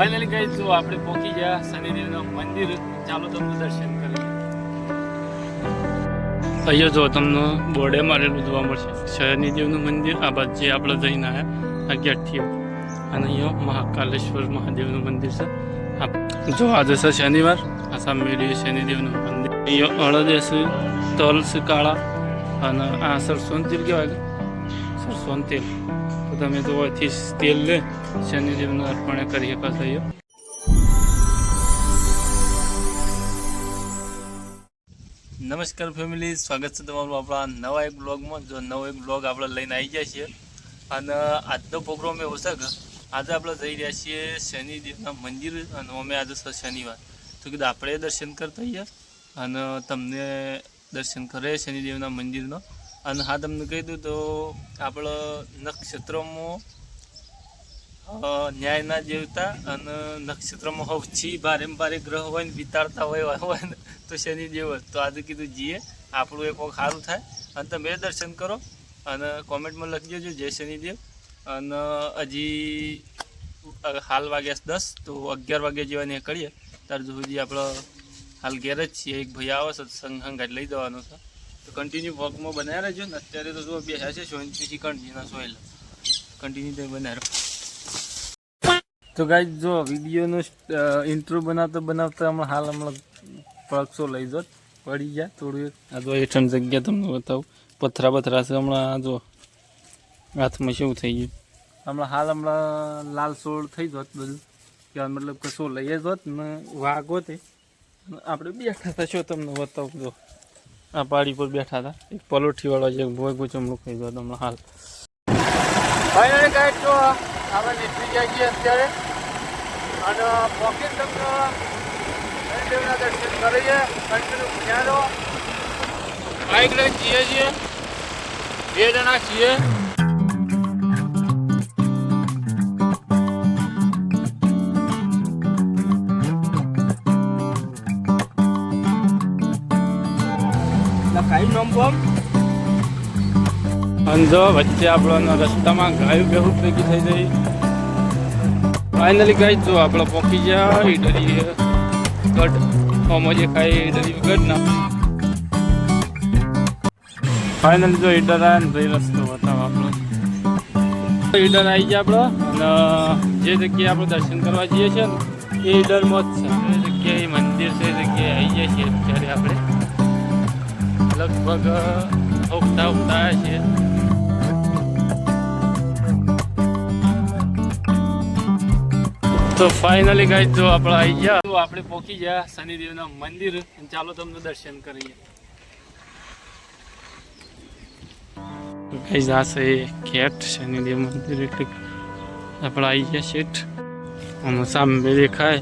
Finally ગઈ જો આપણે પહોંચી ગયા શનિદેવના મંદિર, ચાલો તમને દર્શન કરીએ. અહીંયા જો તમને બોર્ડે મારેલું જોવા મળશે. શનિદેવનું મંદિર, આ બાજુ જે આપણે જઈને આવ્યા અગિયારથી અને અહીંયા મહાકાલેશ્વર મહાદેવનું મંદિર છે. જો, આજે છે શનિવાર. આ સામે શનિદેવનું મંદિર. અહીંયા અળદેશ તલ કાળા અને આ સર તેલ કહેવાય સર તેલ. તો તમે તો અહીંથી તેલ લે શનિદેવનું અર્પણ કરી શકો છો નમસ્કાર ફેમિલી, સ્વાગત છે તમારું આપણા નવા એક બ્લોગમાં. જો નવો એક બ્લોગ આપણે લઈને આવી જાય છીએ. અને આજનો પ્રોગ્રામ એવો છે કે આજે આપણે જઈ રહ્યા છીએ શનિદેવના મંદિર અને અમે આજે છે શનિવાર. તો કીધું આપણે દર્શન કરતા આવીએ. અને તમને દર્શન કરે શનિદેવના મંદિરનો. અને હા, તમને કહી દઉં તો આપણે નક્ષત્રમાં ન્યાયના દેવતા અને નક્ષત્રમાં સૌથી ભારે ભારે ગ્રહ હોય ને વિતાડતા હોય હોય ને, તો શનિદેવ હોય તો આજે કીધું જીએ, આપણું એક વખત સારું થાય. અને તમે દર્શન કરો અને કોમેન્ટમાં લખી દેજો, જય શનિદેવ અને હજી હાલ વાગ્યા દસ, તો અગિયાર વાગ્યા જેવા નીકળીએ. ત્યાર સુધી આપણે હાલ ઘેર જ છીએ. એક ભાઈ આવે છે સંગ લઈ દેવાનો છે. તો કન્ટિન્યુ વર્કમાં બનાવ્યા રહેજો ને. અત્યારે તો જો બેસ્યા છે સોનથી કન્ટિન્યુ સોયલ કન્ટિન્યુ તમે બનાવ્યો. તો ગાઈ જો વિડીયોનો ઇન્ટ્રો બનાવતા બનાવતા હમણાં હાલ હમણાં પક્ષો લઈ જોત પડી ગયા થોડું એક. આ જો હેઠળ જગ્યા તમને બતાવું. પથરા બથરા છે હમણાં, આ જો હાથમાં શું થઈ ગયું. હમણાં હાલ હમણાં લાલ સોળ થઈ જોત બધું. કે મતલબ કશું લઈએ જોત ને વાઘો તે આપણે બેઠા થશો તમને બતાવું જો. આ પાડી પર બેઠા હતા. એક પલોઠીવાળો છે ભોય ગોચમણું ખાઈ જોત હમણાં હાલ. ફાઇનલી ગાઈડ જો આપણે નીકળી જાય છીએ અત્યારે. અને પોકેટ તમને હરિદેવના દર્શન કરીએ. કન્ટિન્યુ ત્યાં રહો લઈને જઈએ છીએ. બે જણા છીએ. અંજો વચ્ચે આપણો રસ્તામાં ગાયું બેહું ભેગી થઈ ગઈ. ફાઇનલી ગાય જો આપણે પહોંચી ગયા. ઈડરી ગઢ. ઓમો જે ખાઈ ઈડરી ગઢ ના ફાઇનલી જો ઈડર ભાઈ રસ્તો બતાવો આપણો. ઈડર આવી ગયા આપણો. અને જે જગ્યાએ આપણે દર્શન કરવા જઈએ છીએ ને, એ ઈડરમાં જ છે. જગ્યાએ મંદિર છે જગ્યાએ આવી જાય છીએ અત્યારે આપણે. લગભગ ઉગતા ઉગતા છીએ તો ફાઇનલી ગાઈસ જો આપણે આવી ગયા. તો આપણે પહોંચી ગયા શનિદેવના મંદિર. ચાલો તમને દર્શન કરીએ. ગાઈસ આ છે ખેટ શનિદેવ મંદિર. એટલે આપણે આવી ગયા શેઠ. આમ સામે દેખાય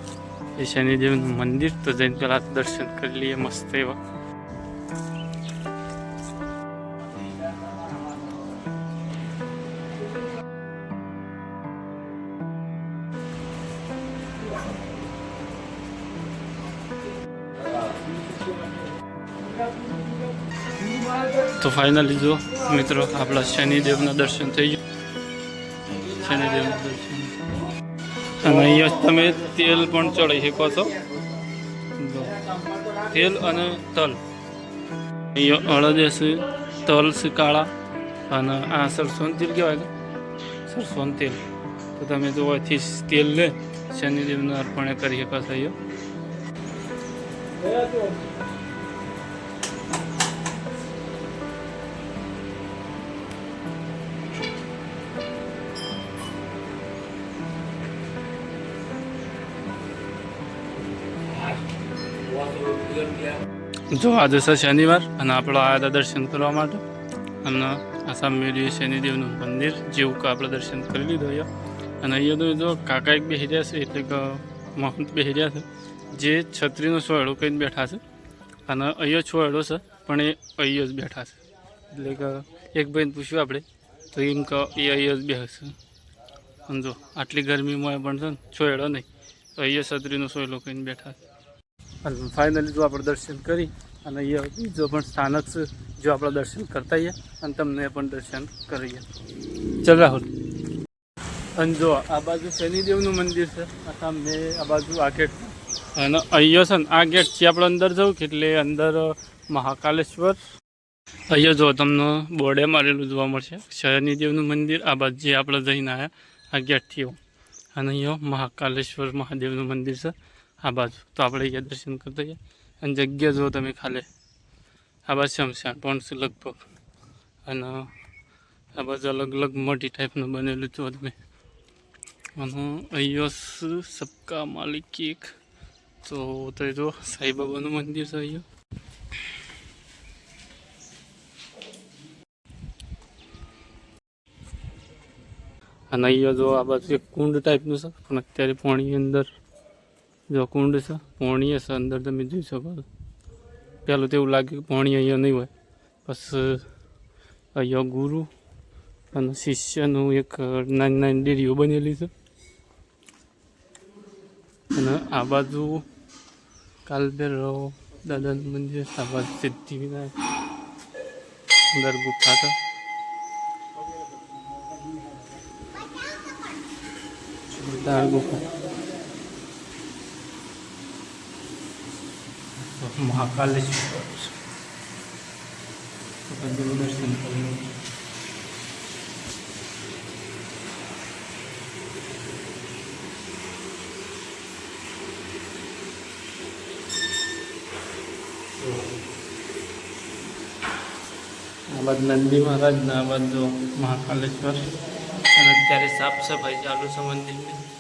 એ શનિદેવનું મંદિર. તો જઈને પહેલાં દર્શન કરી લઈએ મસ્ત એવા. તો ફાઇનલી જો મિત્રો, આપણા શનિદેવના દર્શન થઈ ગયા. શનિદેવના દર્શન. અને અહીંયા તમે તેલ પણ ચડાવી શકો છો. તેલ અને તલ. અહીંયા અડદ છે તલ છે કાળા, અને આ સરસોનું તેલ કહેવાય સરસોનું તેલ. તો તમે જો અહીંથી તેલ લે, શનિદેવને અર્પણ કરી શકો છો અહીંયા. જો, આજે છે શનિવાર અને આપણે આવ્યા હતા દર્શન કરવા માટે. અને આસામ મેળવી શનિદેવનું મંદિર, જેવું કે આપણે દર્શન કરી લીધું અહીંયા. અને અહીંયા તો જો કાકા એક બેસી રહ્યા છે, એટલે કે મહંત બેસી રહ્યા છે, જે છત્રીનો સોયડો કહીને બેઠા છે. અને અહીંયા છોયડો છે, પણ એ અહીંયા જ બેઠા છે. એટલે કે એક ભાઈને પૂછ્યું આપણે, તો એમ કે એ અહીંયા જ બેસે અને જો, આટલી ગરમીમાં પણ છે ને છોયડો નહીં. તો અહીંયા છત્રીનો સોયડો કહીને બેઠા છે. અને ફાઇનલી જો આપણે દર્શન કરી અને અહીંયા બીજો પણ સ્થાનક છે, જો આપણે દર્શન કરતા આવીએ અને તમને પણ દર્શન કરીએ ચલ રાહુલ. અને જો આ બાજુ શનિદેવનું મંદિર છે, આ સામે આ બાજુ આ ગેટ અને અહીંયા છે ને, આ ગેટથી આપણે અંદર જવું એટલે અંદર મહાકાલેશ્વર. અહીંયા જો તમને બોર્ડે મારેલું જોવા મળશે. શનિદેવનું મંદિર આ બાજુ જે આપણે જઈને આવ્યા આ ગેટથી અને અહીંયા મહાકાલેશ્વર મહાદેવનું મંદિર છે. આ બાજુ. તો આપણે અહીંયા દર્શન કરતા જઈએ અને જગ્યા જુઓ તમે ખાલી. આ બાજુ શમશાન પણ છે લગભગ. અને આ બાજુ અલગ અલગ મોટી ટાઈપનું બનેલું છો તમે. અને અહીંયો સબકા માલિક એક. તો તો જુઓ સાંઈબાબાનું મંદિર છે અહીંયા. અને અહીંયા જો આ બાજુ એક કુંડ ટાઈપનું છે, પણ અત્યારે પાણી અંદર જો કુંડ છે પાણી હશે અંદર તમે જોઈ શકો પહેલું તો એવું લાગે કે પાણી અહીંયા નહીં હોય. બસ અહીંયા ગુરુ અને શિષ્યનું એક નાની નાની ડેરીઓ બનેલી છે. અને આ બાજુ કાલભૈરવ દાદાનું મંદિર, આ બાજુ સિદ્ધિવિનાયક અંદર ગુફા જોરદાર ગુફા. મહાકાલેશ્વર તો બધું દર્શન કર્યું આ બાદ નંદી મહારાજના આ બાજુ મહાકાલેશ્વર. અને અત્યારે સાફ સફાઈ ચાલુ છે મંદિરની.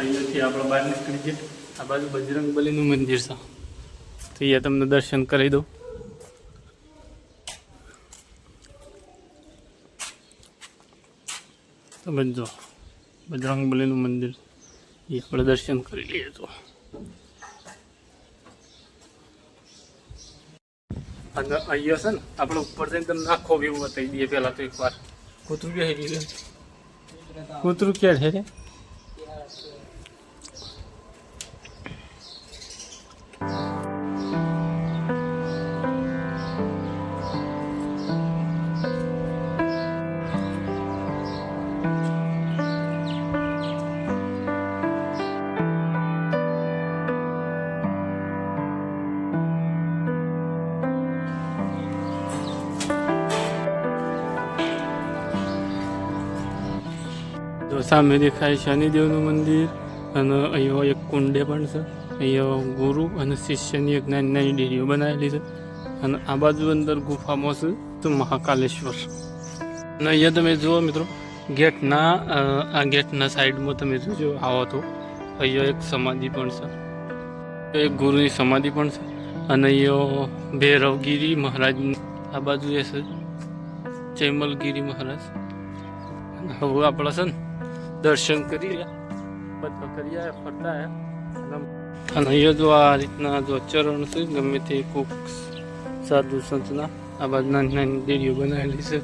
અહીંયાથી આપણે બહાર નીકળી જઈએ આ બાજુ બજરંગ બલીનું મંદિર છે. તો અહીંયા તમને દર્શન કરી દઉં. તમે જો, બજરંગ બલીનું મંદિર. એ આપણે દર્શન કરી લઈએ તો. અહીંયા છે ને, આપણે ઉપર જઈને તમને આખો વ્યૂ બતાવી દઈએ પહેલાં તો એકવાર. કૂતરું ક્યાં કૂતરું ક્યાં છે સામે દેખાય શનિદેવનું મંદિર અને અહીંયા એક કુંડે પણ છે. અહીંયા ગુરુ અને શિષ્યની એક નાની નાની ડેરીઓ બનાવેલી છે. અને આ બાજુ અંદર ગુફામાં છે તો મહાકાલેશ્વર. અને અહીંયા તમે જુઓ મિત્રો, ગેટના આ ગેટના સાઈડમાં તમે જોજો, આવો તો. અહીંયા એક સમાધિ પણ છે. એક ગુરુની સમાધિ પણ છે. અને અહીંયા ભૈરવગીરી મહારાજ આ બાજુ એ છે. ચૈમલગીરી મહારાજ. હવે આપણા છે ને દર્શન કરી બધા કરી આવ્યા ફરતા અને અહીંયા જો આ રીતના જો ચરણ છે, ગમે તે કોક સાધુ સંતના. આ બાજુ નાની નાની દેરીઓ બનાવેલી છે.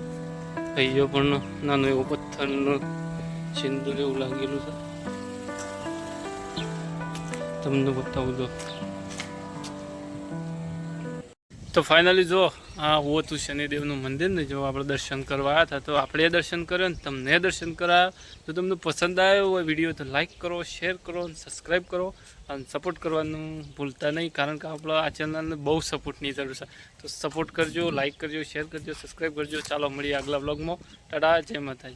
અહીંયા પણ નાનો એવો પથ્થરનો સિંદૂર એવું લાગેલું છે. તમને બતાવું દો તો ફાઇનલી જો, આ હોતું શનિદેવનું મંદિર ને જો આપણે દર્શન કરવા આવ્યા હતા, તો આપણે દર્શન કર્યો ને તમને દર્શન કરાયા. જો તમને પસંદ આવ્યો હોય વીડિયો તો લાઈક કરો શેર કરો અને સબસ્ક્રાઈબ કરો અને સપોર્ટ કરવાનું ભૂલતા નહીં, કારણ કે આપણા આ ચેનલને બહુ સપોર્ટની જરૂર છે. તો સપોર્ટ કરજો લાઈક કરજો શેર કરજો સબસ્ક્રાઈબ કરજો. ચાલો, મળીએ આગલા બ્લોગમાં ટાટા, જય માતાજી.